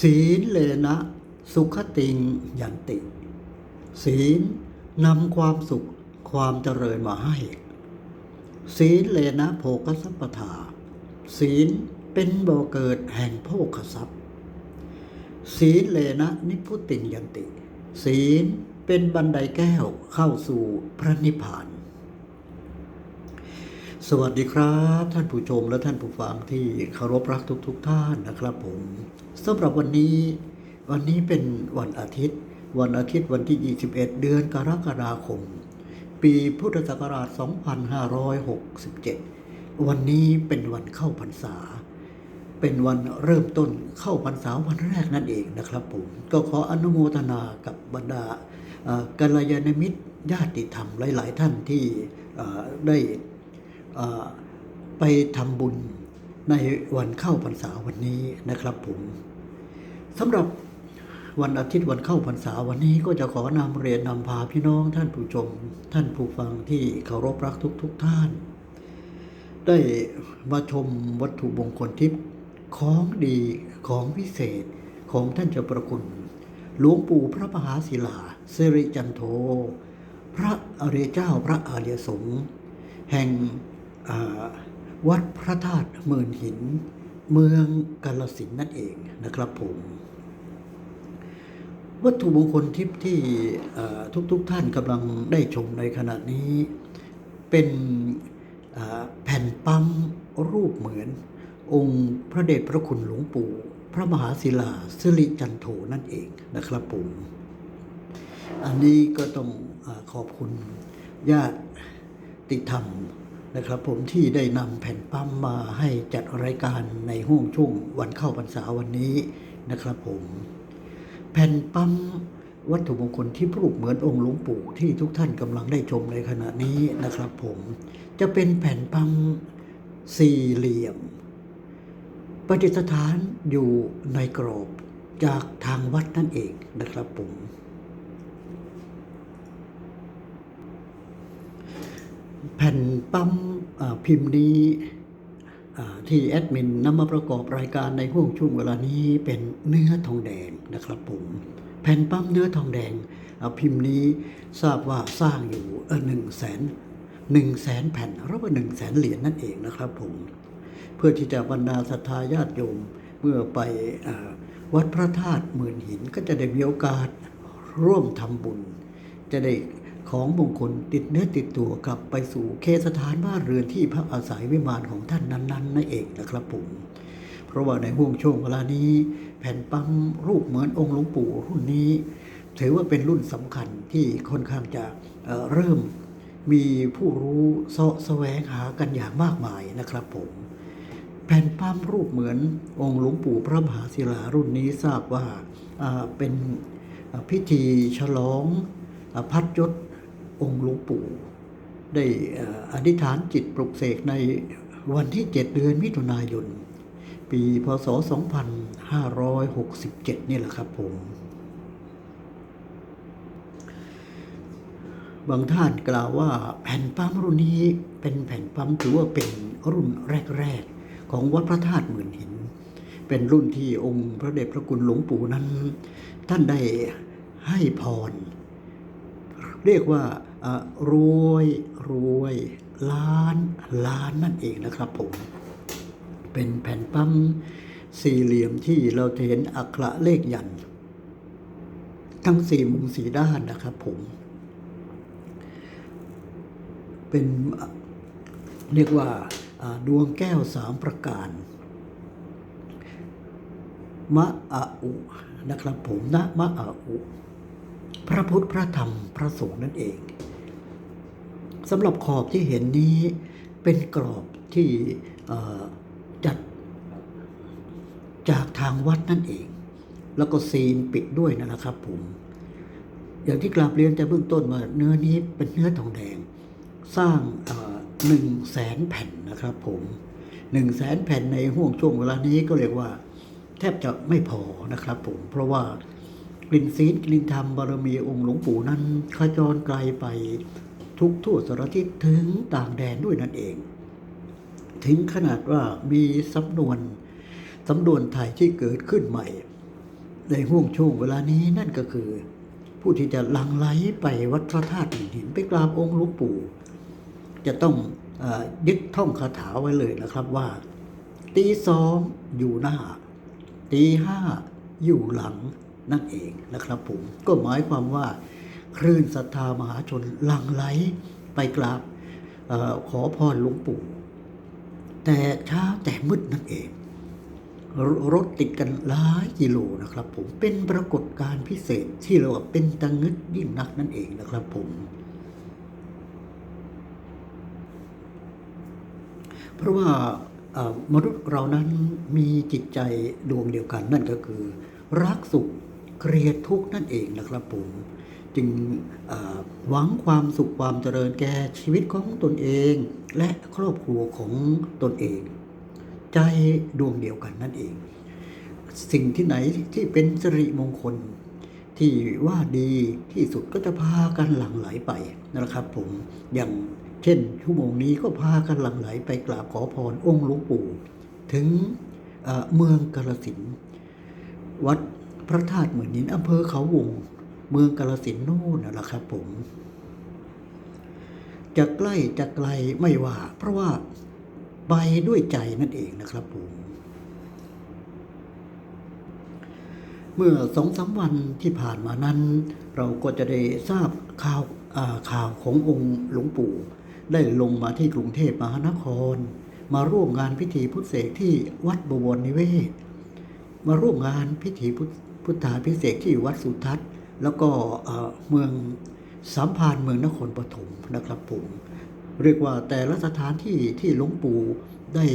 ศีลเลนะ สุขติงยันติ ศีลนำความสุขความเจริญมาให้ ศีลเลนะโภคสัพปทา ศีลเป็นบ่อเกิดแห่งโภคทรัพย์ ศีลเลนะนิพุติงยันติ ศีลเป็นบันไดแก้วเข้าสู่พระนิพพาน สวัสดีครับ ท่านผู้ชมและท่านผู้ฟังที่เคารพรักทุกๆทท่านนะครับผมสำหรับวันนี้ วันนี้เป็นวันอาทิตย์ วันอาทิตย์วันที่ 21 เดือนกรกฎาคม ปีพุทธศักราช 2567 วันนี้เป็นวันเข้าพรรษา เป็นวันเริ่มต้นเข้าพรรษาวันแรกนั่นเองนะครับผมก็ขออนุโมทนากับบรรดากัลยาณมิตรญาติธรรมหลาย ๆ ท่านที่ได้ ไปทำบุญในวันเข้าพรรษาวันนี้นะครับผมสำหรับวันอาทิตย์วันเข้าพรรษาวันนี้ก็จะขอนำเรียนนำพาพี่น้องท่านผู้ชม ท่านผู้ฟังที่เคารพรักทุกๆท่าน ได้มาชมวัตถุมงคลทิพย์ของดีของพิเศษของท่านเจ้าประคุณหลวงปู่พระมหาศิลาสิริจันโท พระอริยเจ้าพระอริยสงฆ์แห่ง วัดพระธาตุหมื่นหิน เมืองกาลสินนั่นเองนะครับผมวัตถุมงคลทิพย์ที่ทุกๆทท่านกำลังได้ชมในขณะนี้ เป็นแผ่นปั๊มรูปเหมือน องค์พระเดชพระคุณหลวงปู่ พระมหาศิลาสิริจันโทนั่นเองนะครับผมอันนี้ก็ต้องอขอบคุณญาติธรรม นะครับผมที่ได้นำแผ่นปั๊มมาให้จัดรายการในห้วงช่วงวันเข้าพรรษาวันนี้นะครับผม แผ่นปั๊มวัตถุมงคลที่รูปเหมือนองค์หลวงปู่ที่ทุกท่านกำลังได้ชมในขณะนี้นะครับผม จะเป็นแผ่นปั๊มสี่เหลี่ยมประดิษฐานอยู่ในกรอบจากทางวัดนั่นเองนะครับผม แผ่นปั๊มพิมพ์นี้ที่แอดมินนำมาประกอบรายการในห่วงช่วงเวลานี้เป็นเนื้อทองแดงนะครับผมแผ่นปั๊มเนื้อทองแดงพิมพ์นี้ทราบว่าสร้างอยู่หนึ่งแสนหนึ่งแสนแผ่นหรือว่าหนึ่งแสนเหรียญนั่นเองนะครับผมเพื่อที่จะบรรดาศรัทธาญาติโยมเมื่อไปอวัดพระธาตุหมื่นหินก็จะได้มีโอกาสร่วมทำบุญ จะได้ ของมงคลติดเนื้อติดตัวกลับไปสู่เคสถานบ้านเรือนที่พักอาศัยวิมานของท่านนั้น ๆ นั่นเองนะครับผมเพราะว่าในห่วงช่วงเวลานี้ แผ่นปั๊มรูปเหมือนองค์หลวงปู่รุ่นนี้ ถือว่าเป็นรุ่นสำคัญที่ค่อนข้างจะเเริ่มมีผู้รู้เสาะแสวงหากันอย่างมากมายนะครับผมแผ่นปั๊มรูปเหมือนองค์หลวงปู่พระมหาศิลารุ่นนี้ทราบว่าเป็นพิธีฉลองพัดยศ องค์หลวงปู่ ได้อธิษฐานจิตปลุกเสกในวันที่ 7 เดือนมิถุนายน ปีพศ 2567 นี่แหละครับผม บางท่านกล่าวว่าแผ่นปั๊มรุ่นนี้เป็นแผ่นปั๊มถือว่าเป็นรุ่นแรกๆ ของวัดพระธาตุหมื่นหิน เป็นรุ่นที่องค์พระเดชพระคุณหลวงปู่นั้น ท่านได้ให้พร เรียกว่ารวยรวยล้านล้านนั่นเองนะครับผม เป็นแผ่นปั๊มสี่เหลี่ยมที่เราจะเห็นอักขระเลขยัน ทั้งสี่มุมสีด้านนะครับผม เป็นเรียกว่าอ่าดวงแก้วสามประการมะอะอุนะครับผมนะมะอะอุ พระพุทธพระธรรมพระสงฆ์นั่นเองสำหรับขอบที่เห็นนี้เป็นกรอบที่จัดจากทางวัดนั่นเอง แล้วก็ซีนปิดด้วยนะครับผม อย่างที่กราบเรียนแต่เบื้องต้นว่าเนื้อนี้เป็นเนื้อทองแดง สร้างหนึ่งแสนแผ่นนะครับผมหนึ่งแสนแผ่นในห่วงช่วงเวลานี้ก็เรียกว่า แทบจะไม่พอนะครับผม เพราะว่า กลิ่นศีลกลิ่นธรรมบารมีองค์หลวงปู่นั้นขจรไกลไปทุกทั่วสารทิศถึงต่างแดนด้วยนั่นเอง ถึงขนาดว่ามีสำนวนสำนวนไทยที่เกิดขึ้นใหม่ ในห่วงช่วงเวลานี้นั่นก็คือ ผู้ที่จะลังไหลไปวัดพระธาตุหินไปกราบองค์หลวงปู่ จะต้องอยึดท่องคาถาไว้เลยนะครับว่า ตีสองอยู่หน้า ตีห้าอยู่หลัง นั่นเองนะครับผมก็หมายความว่าคลื่นศรัทธามหาชนหลั่งไหลไปกราบออขอพรหลวงปู่ แต่เช้าแต่มืดนั่นเองรรถติดกันหลายกิโลนะครับผมเป็นปรากฏการณ์พิเศษที่เราว่าเป็นตังงึดยิ่งนักนั่นเองนะครับผมเพราะว่ามนุษย์เรานั้นมีจิตใจดวงเดียวกันนั่นก็คือ รักสุข เกลียดทุกนั่นเองนะครับผมจึงหวังความสุขความเจริญแก่ชีวิตของตนเอง และครอบครัวของตนเอง ใจดวงเดียวกันนั่นเอง สิ่งที่ไหนที่เป็นสิริมงคล ที่ว่าดีที่สุดก็จะพากันหลั่งไหลไปนะครับ ผมอย่างเช่นชั่วโมงนี้ก็พากันหลั่งไหลไปกราบขอพรองค์หลวงปู่ ถึงเมืองกาลสินวัด พระธาตุเหมือนนินอำเภอเขาวง เมืองกาลสินโน่นนะนะครับผมจะใกล้จะไกลไม่ว่า เพราะว่าไปด้วยใจนั่นเองนะครับผมเมื่อสองสามวันที่ผ่านมานั้น เราก็จะได้ทราบข่าวาข่าวขององค์หลวงปู่ ได้ลงมาที่กรุงเทพมหานคร มาร่วมงานพิธีพุทธเสกที่วัดบวรนิเวศ มาร่วมงานพิธีพุทธ พุทธาพิเศษที่วัดสุทัศน์ แล้วก็เมืองสามพานเมืองนครปฐมนะครับผมเรียกว่าแต่ละสถานที่ที่หลวงปู่ได้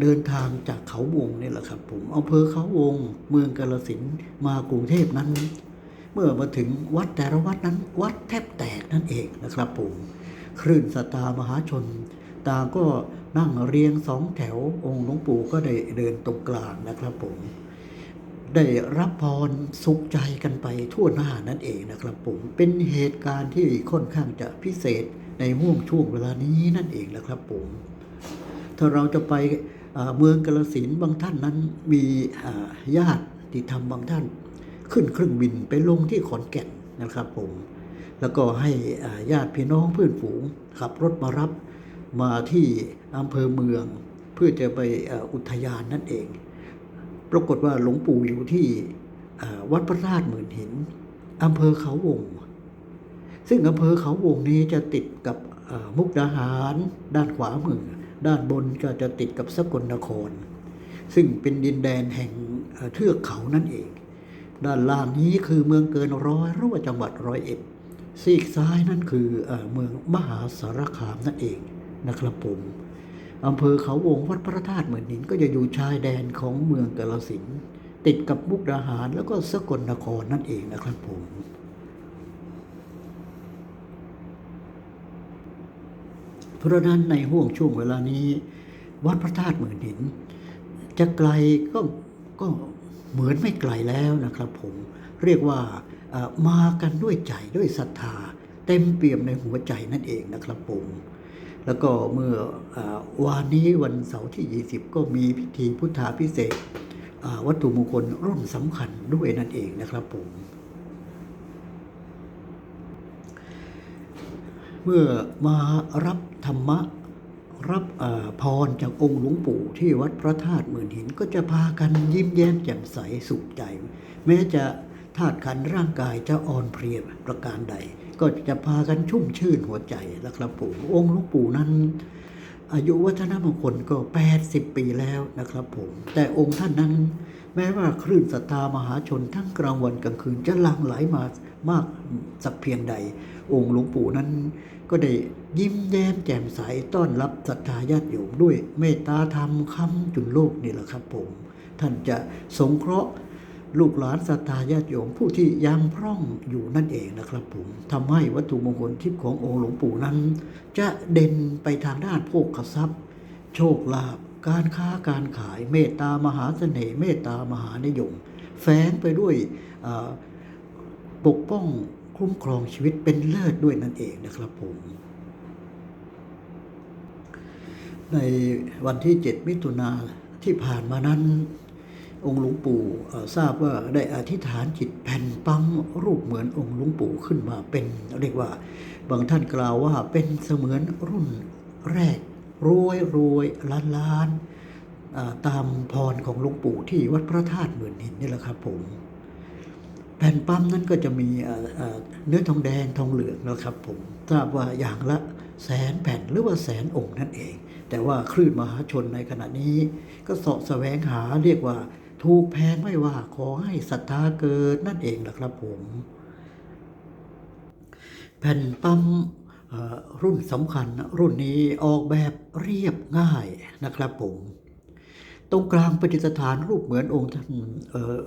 เดินทางจากเขาวงนี่แหละครับผมอำเภอเขาวง เมืองกาลสินมากรุงเทพนั้น เมื่อมาถึงวัดแต่ละวัดนั้น วัดแทบแตกนั่นเองนะครับผมคลื่นสตามหาชน ตาก็นั่งเรียงสองแถวองค์หลวงปู่ก็ได้เดินตรงกลางนะครับผม ได้รับพรสุขใจกันไปทั่วหน้านั่นเองนะครับผมเป็นเหตุการณ์ที่ค่อนข้างจะพิเศษในห่วงช่วงเวลานี้นั่นเองนะครับผมถ้าเราจะไปเมืองกาลสินบางท่านนั้นมีญาติที่ทำบางท่าน ขึ้นเครื่องบินไปลงที่ขอนแก่นนะครับผมแล้วก็ให้ญาติพี่น้องเพื่อนฝูงขับรถมารับมาที่อำเภอเมือง เพื่อจะไปอุทยานนั่นเอง ปรากฏว่าหลวงปู่อยู่ที่วัดพระธาตุหมื่นหินอำเภอเขาวง ซึ่งอำเภอเขาวงนี้จะติดกับมุกดาหาร ด้านขวามือ ด้านบนก็จะติดกับสกลนคร ซึ่งเป็นดินแดนแห่งเทือกเขานั่นเอง ด้านล่างนี้คือเมืองเกินร้อยรือว่าจังหวัดร้อยเอ็ดซีกซ้ายนั่นคือเออเมืองมหาสารคามนั่นเองนะครับผม อำเภอเขาวงวัดพระธาตุเหมือนหินก็จะอยู่ชายแดนของเมืองกาลสินติดกับมุกดาหารแล้วก็สกลนครนั่นเองนะครับผมเพราะนั้นในห่วงช่วงเวลานี้ วัดพระธาตุเหมื่นหิน จะไกลก็ก็เหมือนไม่ไกลแล้วนะครับผม เรียกว่ามากันด้วยใจด้วยศรัทธา เต็มเปี่ยมในหัวใจนั่นเองนะครับผม แล้วก็เมื่ออวานนี้วันเสาร์ที่ 20 ก็มีพิธีพุทธาพิเศษวัตถุมงคลร่วมสำคัญด้วยนั่นเองนะครับผม เมื่อมารับธรรมะรับพรจากองค์หลวงปู่ที่วัดพระธาตุหมื่นหินก็จะพากันยิ้มแย้มแจ่มใสสุขใจ แม้จะ ธาตุขันร่างกายจะอ่อนเพลียประการใด ก็จะพากันชุ่มชื่นหัวใจนะครับผมองค์หลวงปู่นั้น อายุวัฒนมงคลก็ 80 ปีแล้วนะครับผม แต่องค์ท่านนั้น แม้ว่าคลื่นศรัทธามหาชนทั้งกลางวันกลางคืนจะหลั่งไหลมามากสักเพียงใด องค์หลวงปู่นั้นก็ได้ยิ้มแย้มแจ่มใสต้อนรับศรัทธาญาติโยมด้วยเมตตาธรรมคำจุนโลกนี่แหละครับผม ท่านจะสงเคราะห์ ลูกหลานศรัทธาญาติโยมผู้ที่ยังพร่องอยู่นั่นเองนะครับผมทำให้วัตถุมงคลทิพย์ขององค์หลวงปู่นั้น จะเด่นไปทางด้านโภคทรัพย์ โชคลาภการค้าการขายเมตตามหาเสน่ห์เมตตามหานิยม แฝงไปด้วยปกป้องคุ้มครองชีวิตเป็นเลิศด้วยนั่นเองนะครับผมในวันที่ 7 มิถุนาที่ผ่านมานั้น องค์หลวงปู่ทราบว่าได้อธิษฐานจิตแผ่นปั๊มรูปเหมือนองค์หลวงปู่ขึ้นมาเป็น เรียกว่าบางท่านกล่าวว่าเป็นเสมือนรุ่นแรกรวยรวยล้านล้านตามพรของหลวงปู่ที่วัดพระธาตุหมื่นหินนี่แหละครับผม แผ่นปั๊มนั้นก็จะมีเอ่อเอ่อเนื้อทองแดงทองเหลืองนะครับผมทราบว่าอย่างละแสนแผ่นหรือว่าแสนองค์นั่นเอง แต่ว่าคลื่นมหาชนในขณะนี้ก็เสาะแสวงหาเรียกว่า ถูกแพงไม่ว่าขอให้ศรัทธาเกิดนั่นเองนะครับผม แผ่นปั๊มรุ่นสำคัญรุ่นนี้ออกแบบเรียบง่ายนะครับผม ตรงกลางประดิษฐานรูปเหมือนองค์ท่าน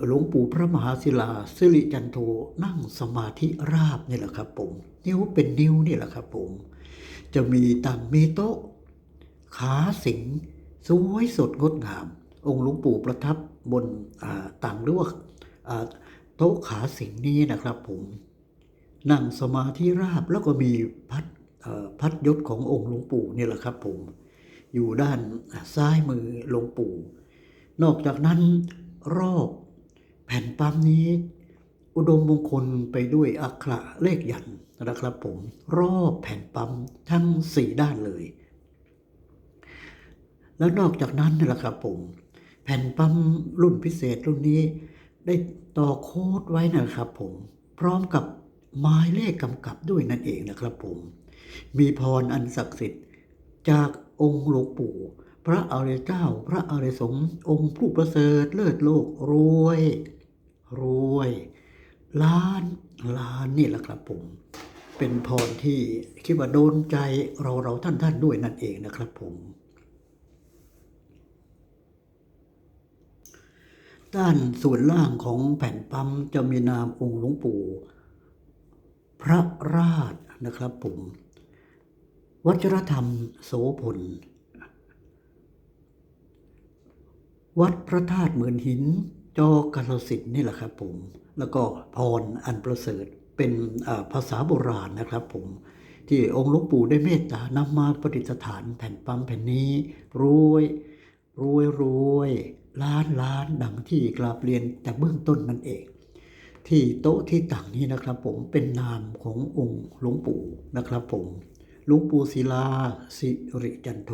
หลวงปู่พระมหาศิลาสิริจันโทนั่งสมาธิราบนี่แหละครับผม นิ้วเป็นนิ้วนี่แหละครับผม จะมีตังมีโต๊ะ ขาสิงสวยสดงดงาม องค์หลวงปู่ประทับ บนอ่าตังหรือว่าโต๊ะขาสิงนี้นะครับผมนั่งสมาธิราบแล้วก็มีพัดพัดยศขององค์หลวงปู่นี่แหละครับผมอยู่ด้านซ้ายมือหลวงปู่ นอกจากนั้นรอบแผ่นปั๊มนี้ อุดมมงคลไปด้วยอักขระเลขยันนะครับผมรอบแผ่นปั๊มทั้งสี่ด้านเลย แล้วนอกจากนั้นนะครับผม แผ่นปั๊มรุ่นพิเศษรุ่นนี้ได้ต่อโค้ดไว้นะครับผมพร้อมกับหมายเลขกำกับด้วยนั่นเองนะครับผม มีพรอันศักดิ์สิทธิ์จากองค์หลวงปู่ พระอริยเจ้า พระอริยสงฆ์องค์ผู้ประเสริฐเลิศโลกรวย รวย ล้านล้านนี่แหละครับผม เป็นพรที่คิดว่าโดนใจเราเราท่านท่านด้วยนั่นเองนะครับผม ด้านส่วนล่างของแผ่นปั๊มจะมีนามองค์หลวงปู่ พระราชนะครับผม วัชรธรรมโสพล วัดพระธาตุเหมือนหิน จอกาลสิทธิ์นี่แหละครับผม แล้วก็พรอันประเสริฐเป็นภาษาโบราณนะครับผม ที่องค์หลวงปู่ได้เมตตานำมาประดิษฐานแผ่นปั๊มแผ่นนี้รวยรวยรวย ล้านล้านดังที่กราบเรียนแต่เบื้องต้นนั่นเอง ที่โต๊ะที่ต่างนี้นะครับ ผมเป็นนามขององค์หลวงปู่นะครับผมหลวงปู่ศิลาสิริจันโท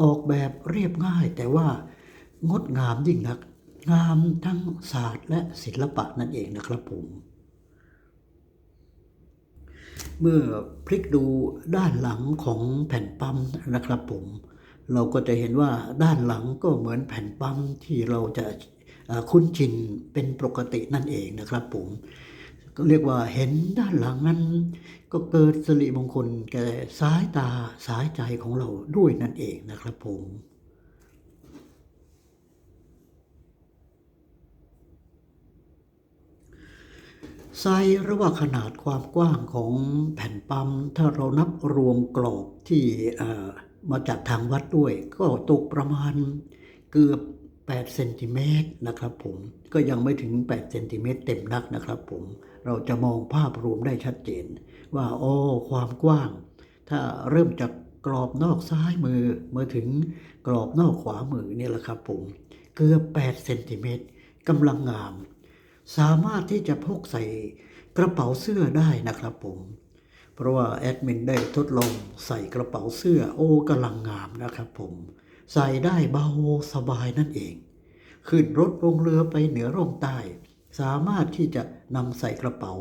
ออกแบบเรียบง่ายแต่ว่างดงามยิ่งนัก งามทั้งศาสตร์และศิลปะนั่นเองนะครับผม เมื่อพลิกดูด้านหลังของแผ่นปั๊มนะครับผม เราก็จะเห็นว่าด้านหลังก็เหมือนแผ่นปั๊มที่เราจะคุ้นชินเป็นปกตินั่นเองนะครับผมก็เรียกว่าเห็นด้านหลังนั้น ก็เกิดสิริมงคลแก่สายตาสายใจของเราด้วยนั่นเองนะครับผมไซส์ระหว่างขนาดความกว้างของแผ่นปั๊มถ้าเรานับรวมกรอบที่ มาจากทางวัดด้วย ก็ตกประมาณเกือบ8เซนติเมตรนะครับผมก็ยังไม่ถึง8เซนติเมตรเต็มนักนะครับผมเราจะมองภาพรวมได้ชัดเจน ว่าโอ้ความกว้าง ถ้าเริ่มจากกรอบนอกซ้ายมือมาถึงกรอบนอกขวามือเนี่ยแหละครับผมเกือบ8เซนติเมตรกำลังงาม สามารถที่จะพกใส่กระเป๋าเสื้อได้นะครับผม เพราะว่าแอดมินได้ทดลองใส่กระเป๋าเสื้อโอ้กำลังงามนะครับผม ใส่ได้เบาสบายนั่นเอง ขึ้นรถลงเรือไปเหนือร่องใต้ สามารถที่จะนำใส่กระเป๋า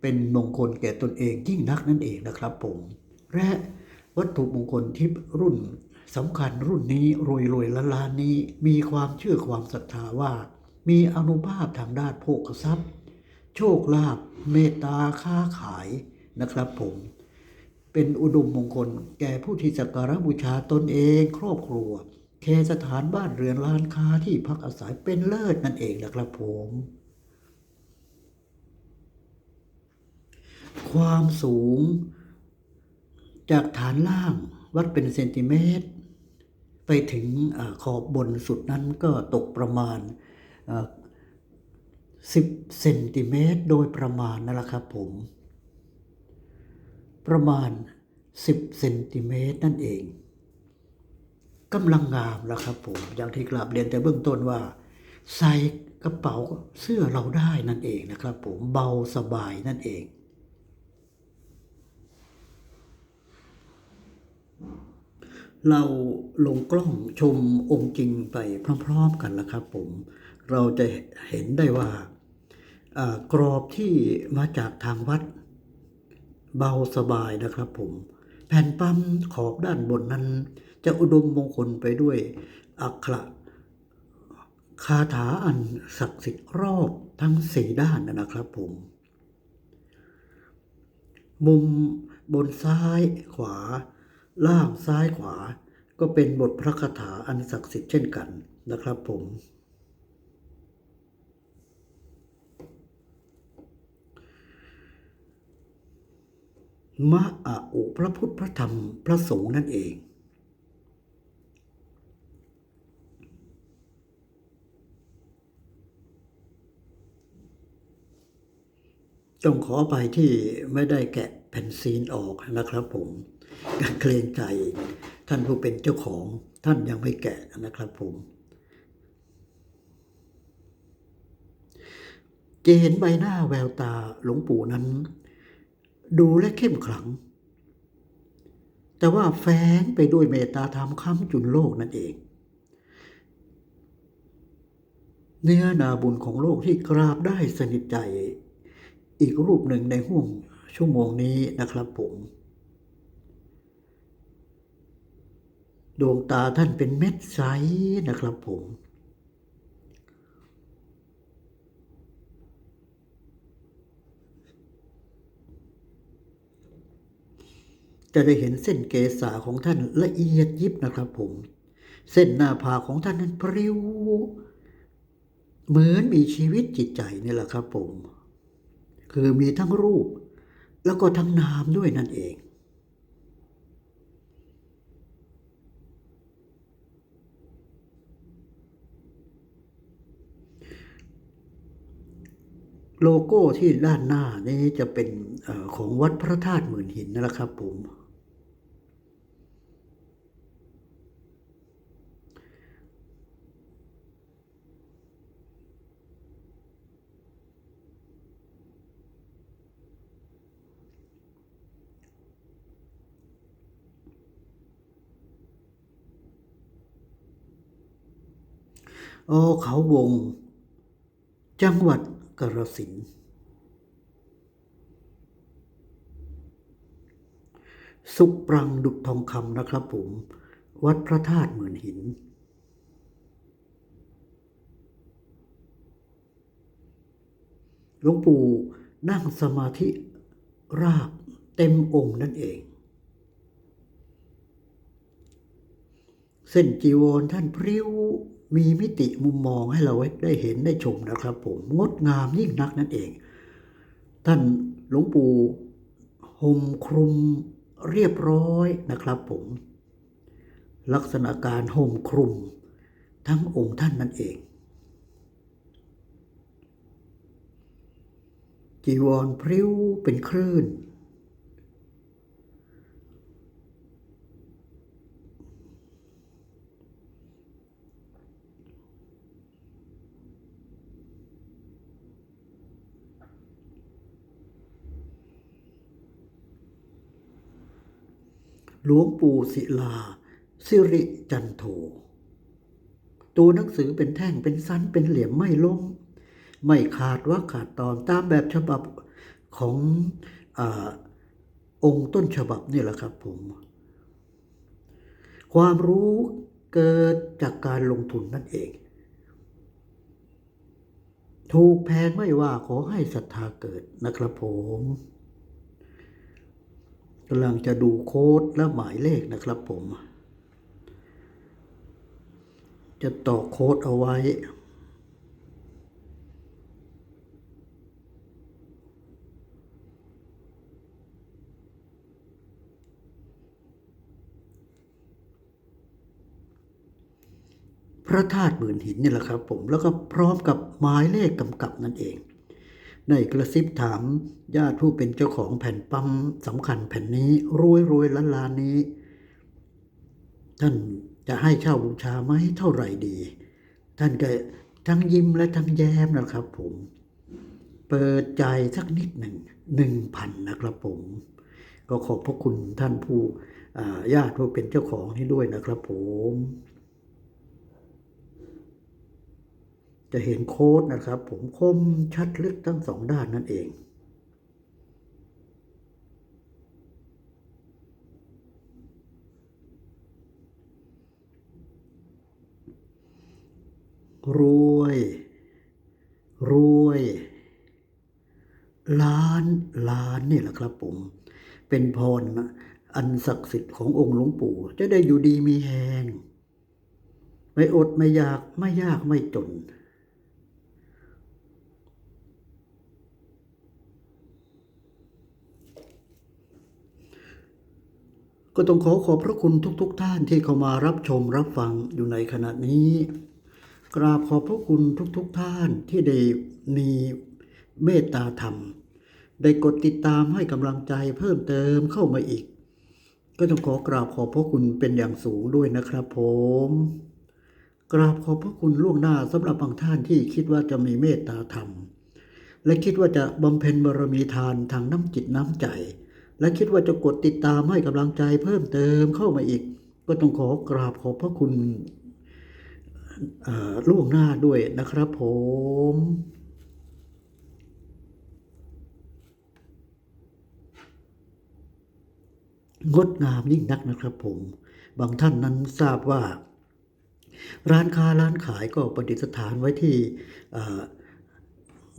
เป็นมงคลแก่ตนเองยิ่งนักนั่นเองนะครับผม และวัตถุมงคลที่รุ่นสำคัญรุ่นนี้รวยรวยละลานนี้มีความเชื่อความศรัทธาว่า มีอนุภาพทางด้านโภคทรัพย์ โชคลาภเมตตาค้าขาย นะครับผมเป็นอุดมมงคลแก่ผู้ที่สักการะบูชาตนเองครอบครัว แค่สถานบ้านเรือนร้านค้าที่พักอาศัยเป็นเลิศนั่นเองนะครับผม ความสูง จากฐานล่างวัดเป็นเซนติเมตร ไปถึงอขอบบนสุดนั้นก็ตกประมาณ 10 เซนติเมตรโดยประมาณนั่นแหละครับผม ประมาณ 10เซนติเมตรนั่นเองกำลังงามแล้วครับผมอย่างที่กราบเรียนแต่เบื้องต้นว่า ใส่กระเป๋าเสื้อเราได้นั่นเองนะครับผมเบาสบายนั่นเอง เราลงกล้องชมองค์จริงไปพร้อมๆกันนะครับผม เราจะเห็นได้ว่าอ่ากรอบที่มาจากทางวัด เบาสบายนะครับผม แผ่นปั๊มขอบด้านบนนั้น จะอุดมมงคลไปด้วยอักขระคาถาอันศักดิ์สิทธิ์รอบทั้งสี่ด้านนะครับผม มุมบนซ้ายขวา ล่างซ้ายขวา ก็เป็นบทพระคาถาอันศักดิ์สิทธิ์เช่นกันนะครับผม มะอะอุพระพุทธพระธรรมพระสงฆ์นั่นเองต้องขอไปที่ไม่ได้แกะแผ่นซีนออกนะครับผมเกรงใจท่านผู้เป็นเจ้าของท่านยังไม่แกะนะครับผม จะเห็นใบหน้าแววตาหลวงปู่นั้น ดูและเข้มขลัง แต่ว่าแฝงไปด้วยเมตตาธรรมค้ำจุนโลกนั่นเอง เนื้อนาบุญของโลกที่กราบได้สนิทใจ อีกรูปหนึ่งในห่วงชั่วโมงนี้นะครับผมดวงตาท่านเป็นเม็ดใสนะครับผม จะได้เห็นเส้นเกษาของท่านละเอียดยิบนะครับผม เส้นหน้าผากของท่านนั้นพริ้วเหมือนมีชีวิตจิตใจนี่แหละครับผม คือมีทั้งรูป แล้วก็ทั้งนามด้วยนั่นเอง โลโก้ที่ด้านหน้านี้จะเป็นอของวัดพระธาตุหมื่นหินนั่นแหละครับผม โอเขาวง จังหวัดกระสินสุขปรังดุจทองคำนะครับผม วัดพระธาตุเหมื่นหิน หลวงปู่นั่งสมาธิราบเต็มองค์นั่นเอง เส้นจีวรท่านพริ้วมีมิติมุมมองให้เราได้เห็นได้ชมนะครับ ผมงดงามยิ่งนักนั่นเอง ท่านหลวงปู่ห่มคลุมเรียบร้อยนะครับผม ลักษณะการห่มคลุมทั้งองค์ท่านนั่นเอง จีวรพริ้วเป็นคลื่น หลวงปู่ศิลา สิริจันโทตัวหนังสือเป็นแท่งเป็นสั้นเป็นเหลี่ยมไม่ล้มไม่ขาดว่าขาดตอนตามแบบฉบับของอองค์ต้นฉบับนี่แหละครับผม ความรู้เกิดจากการลงทุนนั่นเอง ถูกแพงไม่ว่าขอให้ศรัทธาเกิดนะครับผม กำลังจะดูโค้ดและหมายเลขนะครับผม จะต่อโค้ดเอาไว้ พระธาตุหมื่นหินนี่แหละครับผม แล้วก็พร้อมกับหมายเลขกำกับนั่นเอง ในกระซิบถามญาติผู้เป็นเจ้าของแผ่นปั๊มสำคัญแผ่นนี้รวยรวยล้านล้านนี้ ท่านจะให้เช่าบูชาไหมเท่าไหร่ดี ท่านก็ทั้งยิ้มและทั้งแย้มนะครับผม เปิดใจสักนิดหนึ่งหนึ่งพันนะครับผม ก็ขอบพระคุณท่านผู้ญาติผู้เป็นเจ้าของนี่ด้วยนะครับผม จะเห็นโค้ดนะครับ ผมคมชัดลึกทั้งสองด้านนั่นเองรวย รวย ล้านล้านนี่แหละครับผม เป็นพรอันศักดิ์สิทธิ์ขององค์หลวงปู่ จะได้อยู่ดีมีแหงไม่อดไม่อยากไม่ยากไม่จน ก็ต้องขอขอบพระคุณทุกๆทท่านที่เข้ามารับชมรับฟังอยู่ในขณะนี้ กราบขอบพระคุณทุกๆทท่านที่ได้มีเมตตาธรรม ได้กดติดตามให้กำลังใจเพิ่มเติมเข้ามาอีก ก็ต้องขอกราบขอบพระคุณเป็นอย่างสูงด้วยนะครับผม กราบขอบพระคุณล่วงหน้าสำหรับบางท่านที่คิดว่าจะมีเมตตาธรรม และคิดว่าจะบำเพ็ญบารมีทานทางน้ำจิตน้ำใจ และคิดว่าจะกดติดตามให้กำลังใจเพิ่มเติมเข้ามาอีก ก็ต้องขอกราบขอบพระคุณล่วงหน้าด้วยนะครับผมงดงามยิ่งนักนะครับผม บางท่านนั้นทราบว่า ร้านค้าร้านขายก็ประดิษฐานไว้ที่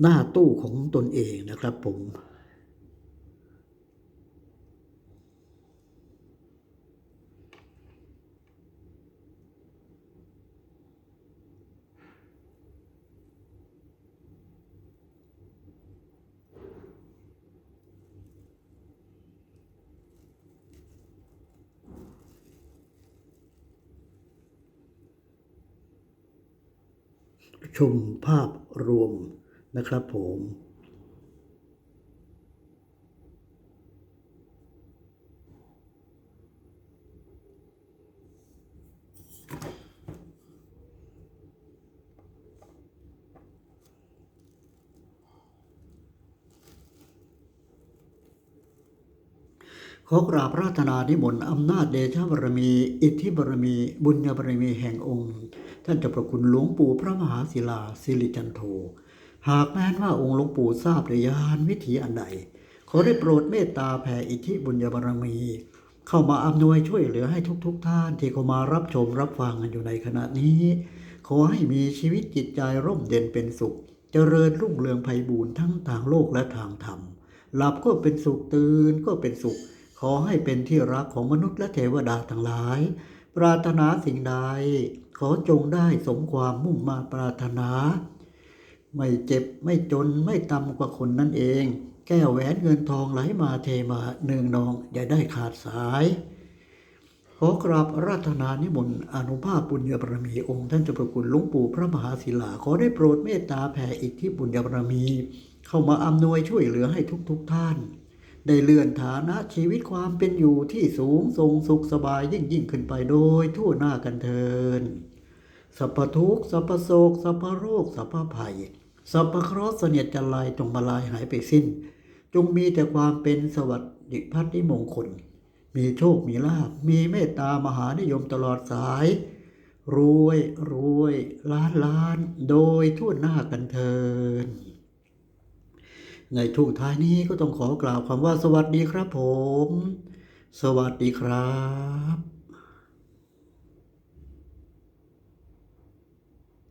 หน้าตู้ของตนเองนะครับผม ชมภาพรวมนะครับผม ขอกราบราธนานิมนต์อำนาจเดชบารมี อิทธิบารมี บุญญาบารมีแห่งองค์ ท่านเจ้าประคุณหลวงปู่พระมหาศิลาสิริจันโท หากแม้นว่าองค์หลวงปู่ทราบในยานวิถีอันใด ขอได้โปรดเมตตาแผ่อิทธิบุญญาบารมี เข้ามาอำนวยช่วยเหลือให้ทุกๆทท่านที่เข้ามารับชมรับฟังกันอยู่ในขณะนี้ ขอให้มีชีวิตจิตใจร่มเย็นเป็นสุข เจริญรุ่งเรืองไพบูรณ์ทั้งทางโลกและทางธรรมหลับก็เป็นสุขตื่นก็เป็นสุข ขอให้เป็นที่รักของมนุษย์และเทวดาทั้งหลาย ปรารถนาสิ่งใด ขอจงได้สมความมุ่งมาปรารถนา ไม่เจ็บไม่จนไม่ต่ำกว่าคนนั่นเอง แก้วแหวนเงินทองไหลมาเทมาเนืองนองอย่าได้ขาดสายขอกราบราธนานิมนต์อนุภาพบุญญาบารมีองค์ท่านเจ้าประคุณหลวงปู่พระมหาศิลาขอได้โปรดเมตตาแผ่อิทธิบุญญาบารมี เข้ามาอำนวยช่วยเหลือให้ทุกๆทท่าน ได้เลื่อนฐานะชีวิตความเป็นอยู่ที่สูงทรงสุขสบายยิ่งยิ่งขึ้นไปโดยทั่วหน้ากันเทินสัพพทุกสัพพโศกสัพพโรคสัพพภัยสัพพเคราะห์เสนียดจันลายจงมาลายหายไปสิ้น จงมีแต่ความเป็นสวัสดิพัฒนิมงคล มีโชคมีลาภมีเมตตามหานิยมตลอดสาย รวยรวยล้านล้าน โดยทั่วหน้ากันเทิน ในช่วงท้ายนี้ก็ต้องขอกล่าวคำว่าสวัสดีครับผม สวัสดีครับ